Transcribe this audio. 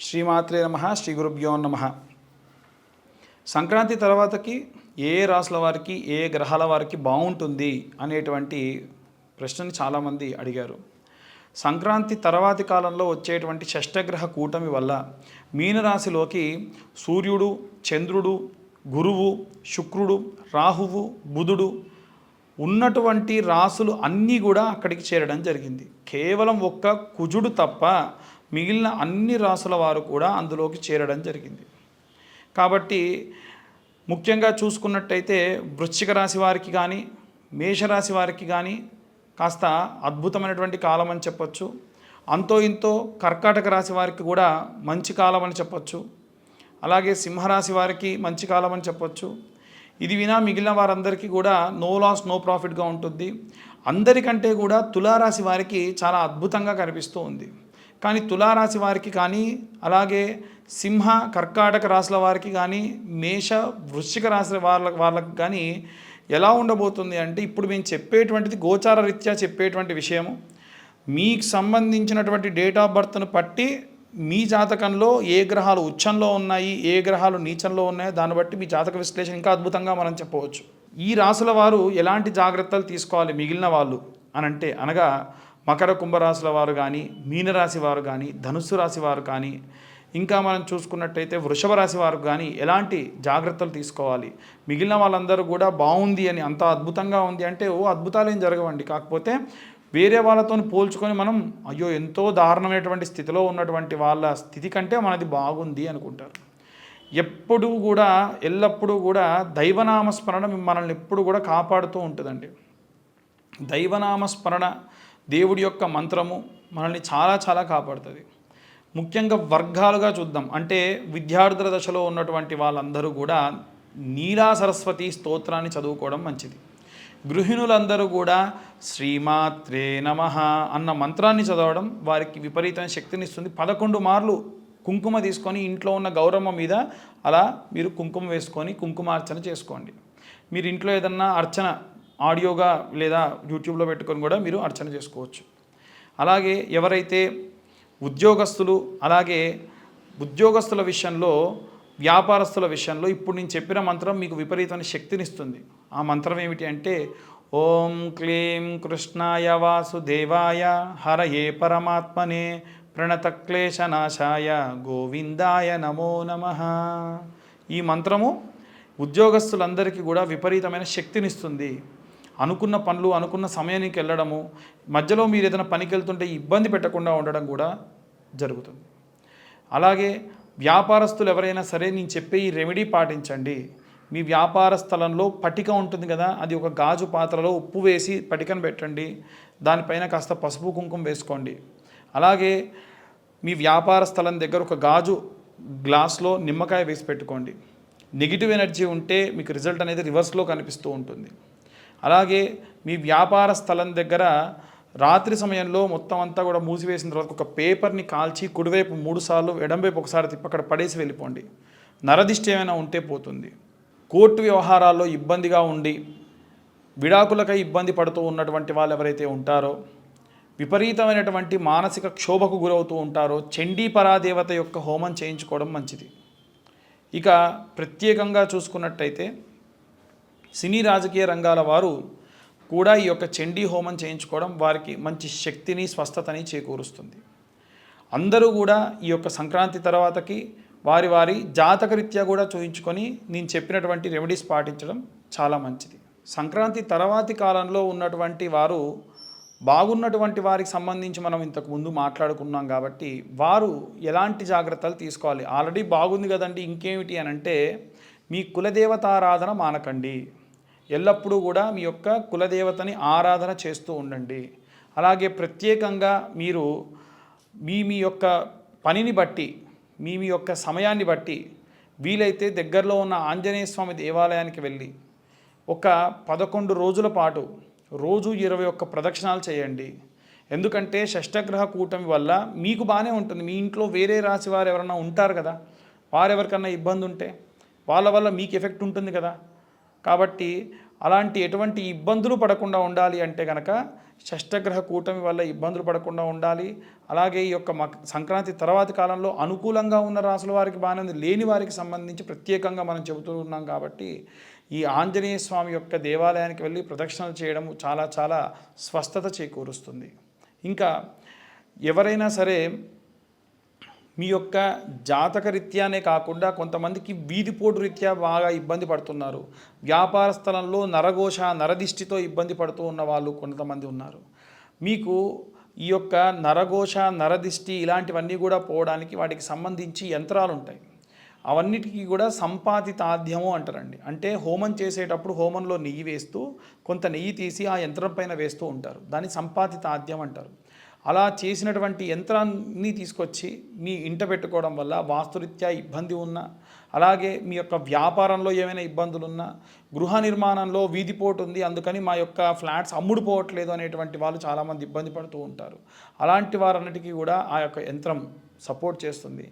శ్రీమాత్రే నమ శ్రీ గురుభ్యో నమ. సంక్రాంతి తర్వాతకి ఏ రాసుల వారికి ఏ గ్రహాల వారికి బాగుంటుంది అనేటువంటి ప్రశ్నని చాలామంది అడిగారు. సంక్రాంతి తర్వాతి కాలంలో వచ్చేటువంటి షష్టగ్రహ కూటమి వల్ల మీనరాశిలోకి సూర్యుడు చంద్రుడు గురువు శుక్రుడు రాహువు బుధుడు ఉన్నటువంటి రాసులు అన్నీ కూడా అక్కడికి చేరడం జరిగింది. కేవలం ఒక్క కుజుడు తప్ప మిగిలిన అన్ని రాసుల వారు కూడా అందులోకి చేరడం జరిగింది. కాబట్టి ముఖ్యంగా చూసుకున్నట్టయితే వృశ్చిక రాశి వారికి కానీ మేషరాశి వారికి కానీ కాస్త అద్భుతమైనటువంటి కాలం అని చెప్పొచ్చు. అంతో ఇంతో కర్కాటక రాశి వారికి కూడా మంచి కాలం అని చెప్పొచ్చు. అలాగే సింహరాశి వారికి మంచి కాలం అని చెప్పొచ్చు. ఇది వినా మిగిలిన వారందరికీ కూడా నో లాస్ నో ప్రాఫిట్గా ఉంటుంది. అందరికంటే కూడా తులారాశి వారికి చాలా అద్భుతంగా కనిపిస్తూ ఉంది. కానీ తులారాశి వారికి కానీ అలాగే సింహ కర్కాటక రాశుల వారికి కానీ మేష వృశ్చిక రాశి వాళ్ళ వాళ్ళకి కానీ ఎలా ఉండబోతుంది అంటే ఇప్పుడు మేము చెప్పేటువంటిది గోచార రీత్యా చెప్పేటువంటి విషయము. మీకు సంబంధించినటువంటి డేట్ ఆఫ్ బర్త్ను పట్టి మీ జాతకంలో ఏ గ్రహాలు ఉచ్చంలో ఉన్నాయి ఏ గ్రహాలు నీచంలో ఉన్నాయో దాన్ని బట్టి మీ జాతక విశ్లేషణ ఇంకా అద్భుతంగా మనం చెప్పవచ్చు. ఈ రాసుల వారు ఎలాంటి జాగ్రత్తలు తీసుకోవాలి మిగిలిన వాళ్ళు అనంటే అనగా మకర కుంభరాశుల వారు కానీ మీనరాశి వారు కానీ ధనుస్సు రాశి వారు కానీ ఇంకా మనం చూసుకున్నట్టయితే వృషభ రాశి వారు కానీ ఎలాంటి జాగ్రత్తలు తీసుకోవాలి? మిగిలిన వాళ్ళందరూ కూడా బాగుంది అని అంత అద్భుతంగా ఉంది అంటే ఓ అద్భుతాలు ఏం జరగవండి. కాకపోతే వేరే వాళ్ళతో పోల్చుకొని మనం అయ్యో ఎంతో దారుణమైనటువంటి స్థితిలో ఉన్నటువంటి వాళ్ళ స్థితి కంటే మనది బాగుంది అనుకుంటారు. ఎప్పుడు కూడా ఎల్లప్పుడూ కూడా దైవనామస్మరణ మనల్ని ఎప్పుడు కూడా కాపాడుతూ ఉంటుందండి. దైవనామస్మరణ దేవుడి యొక్క మంత్రము మనల్ని చాలా చాలా కాపాడుతుంది. ముఖ్యంగా వర్గాలుగా చూద్దాం. అంటే విద్యార్థుల దశలో ఉన్నటువంటి వాళ్ళందరూ కూడా నీలా సరస్వతి స్తోత్రాన్ని చదువుకోవడం మంచిది. గృహిణులందరూ కూడా శ్రీమాత్రే నమ అన్న మంత్రాన్ని చదవడం వారికి విపరీతమైన శక్తినిస్తుంది పదకొండు మార్లు కుంకుమ తీసుకొని ఇంట్లో ఉన్న గౌరమ్మ మీద అలా మీరు కుంకుమ వేసుకొని కుంకుమార్చన చేసుకోండి. మీరు ఇంట్లో ఏదన్నా అర్చన ఆడియోగా లేదా యూట్యూబ్లో పెట్టుకొని కూడా మీరు అర్చన చేసుకోవచ్చు. అలాగే ఎవరైతే ఉద్యోగస్తులు అలాగే ఉద్యోగస్తుల విషయంలో వ్యాపారస్తుల విషయంలో ఇప్పుడు నేను చెప్పిన మంత్రం మీకు విపరీతమైన శక్తినిస్తుంది. ఆ మంత్రం ఏమిటి అంటే ఓం క్లీం కృష్ణాయ వాసుదేవాయ హరయే పరమాత్మనే ప్రణతక్లేశనాశాయ గోవిందాయ నమో నమ. ఈ మంత్రము ఉద్యోగస్తులందరికీ కూడా విపరీతమైన శక్తినిస్తుంది. అనుకున్న పనులు అనుకున్న సమయానికి వెళ్ళడము మధ్యలో మీరు ఏదైనా పనికి వెళ్తుంటే ఇబ్బంది పెట్టకుండా ఉండడం కూడా జరుగుతుంది. అలాగే వ్యాపారస్తులు ఎవరైనా సరే నేను చెప్పే ఈ రెమెడీ పాటించండి. మీ వ్యాపార స్థలంలో పటిక ఉంటుంది కదా అది ఒక గాజు పాత్రలో ఉప్పు వేసి పటికను పెట్టండి. దానిపైన కాస్త పసుపు కుంకుమ వేసుకోండి. అలాగే మీ వ్యాపార స్థలం దగ్గర ఒక గాజు గ్లాస్లో నిమ్మకాయ వేసి పెట్టుకోండి. నెగిటివ్ ఎనర్జీ ఉంటే మీకు రిజల్ట్ అనేది రివర్స్లో కనిపిస్తూ ఉంటుంది. అలాగే మీ వ్యాపార స్థలం దగ్గర రాత్రి సమయంలో మొత్తం అంతా కూడా మూసివేసిన తర్వాత ఒక పేపర్ని కాల్చి కుడివైపు మూడుసార్లు ఎడంవైపు ఒకసారి తిప్పి అక్కడ పడేసి వెళ్ళిపోండి. నరదిష్టి ఏమైనా ఉంటే పోతుంది. కోర్టు వ్యవహారాల్లో ఇబ్బందిగా ఉండి విడాకులకై ఇబ్బంది పడుతూ ఉన్నటువంటి వాళ్ళు ఎవరైతే ఉంటారో విపరీతమైనటువంటి మానసిక క్షోభకు గురవుతూ ఉంటారో చండీ పరాదేవత యొక్క హోమం చేయించుకోవడం మంచిది. ఇక ప్రత్యేకంగా చూసుకున్నట్టయితే సినీ రాజకీయ రంగాల వారు కూడా ఈ యొక్క చండీ హోమం చేయించుకోవడం వారికి మంచి శక్తిని స్వస్థతని చేకూరుస్తుంది. అందరూ కూడా ఈ యొక్క సంక్రాంతి తర్వాతకి వారి వారి జాతకరీత్యా కూడా చూయించుకొని నేను చెప్పినటువంటి రెమెడీస్ పాటించడం చాలా మంచిది. సంక్రాంతి తర్వాతి కాలంలో ఉన్నటువంటి వారు బాగున్నటువంటి వారికి సంబంధించి మనం ఇంతకు ముందు మాట్లాడుకున్నాం కాబట్టి వారు ఎలాంటి జాగ్రత్తలు తీసుకోవాలి? ఆల్రెడీ బాగుంది కదండి ఇంకేమిటి అని అంటే మీ కులదేవతారాధన మానకండి. ఎల్లప్పుడూ కూడా మీ యొక్క కులదేవతని ఆరాధన చేస్తూ ఉండండి. అలాగే ప్రత్యేకంగా మీరు మీ మీ యొక్క పనిని బట్టి మీ మీ యొక్క సమయాన్ని బట్టి వీలైతే దగ్గరలో ఉన్న ఆంజనేయ స్వామి దేవాలయానికి వెళ్ళి ఒక పదకొండు రోజుల పాటు రోజు ఇరవై ఒక్క ప్రదక్షిణాలు చేయండి. ఎందుకంటే షష్టగ్రహ కూటమి వల్ల మీకు బాగానే ఉంటుంది. మీ ఇంట్లో వేరే రాశి వారు ఎవరైనా ఉంటారు కదా వారెవరికన్నా ఇబ్బంది ఉంటే వాళ్ళ వల్ల మీకు ఎఫెక్ట్ ఉంటుంది కదా. కాబట్టి అలాంటి ఎటువంటి ఇబ్బందులు పడకుండా ఉండాలి అంటే కనుక షష్టగ్రహ కూటమి వల్ల ఇబ్బందులు పడకుండా ఉండాలి. అలాగే ఈ యొక్క మక సంక్రాంతి తర్వాతి కాలంలో అనుకూలంగా ఉన్న రాసుల వారికి బాగానే ఉంది లేని వారికి సంబంధించి ప్రత్యేకంగా మనం చెబుతూ ఉన్నాం కాబట్టి ఈ ఆంజనేయ స్వామి యొక్క దేవాలయానికి వెళ్ళి ప్రదక్షిణలు చేయడం చాలా చాలా స్వస్థత చేకూరుస్తుంది. ఇంకా ఎవరైనా సరే మీ యొక్క జాతక రీత్యానే కాకుండా కొంతమందికి వీధిపోటు రీత్యా బాగా ఇబ్బంది పడుతున్నారు. వ్యాపార స్థలంలో నరఘోష నరదిష్టితో ఇబ్బంది పడుతూ ఉన్న వాళ్ళు కొంతమంది ఉన్నారు. మీకు ఈ యొక్క నరఘోష నరదిష్టి ఇలాంటివన్నీ కూడా పోవడానికి వాటికి సంబంధించి యంత్రాలు ఉంటాయి అవన్నిటికీ కూడా సంపాదితాద్యము అంటారండి. అంటే హోమం చేసేటప్పుడు హోమంలో నెయ్యి వేస్తూ కొంత నెయ్యి తీసి ఆ యంత్రం పైన వేస్తూ ఉంటారు. దాన్ని సంపాదితాద్యం అంటారు. అలా చేసినటువంటి యంత్రాన్ని తీసుకొచ్చి మీ ఇంట పెట్టుకోవడం వల్ల వాస్తురీత్యా ఇబ్బంది ఉన్నా అలాగే మీ యొక్క వ్యాపారంలో ఏమైనా ఇబ్బందులు ఉన్నా గృహ నిర్మాణంలో వీధిపోటు ఉంది అందుకని మా యొక్క ఫ్లాట్స్ అమ్ముడుపోవట్లేదు అనేటువంటి వాళ్ళు చాలామంది ఇబ్బంది పడుతూ ఉంటారు. అలాంటి వారన్నిటికీ కూడా ఆ యొక్క యంత్రం సపోర్ట్ చేస్తుంది.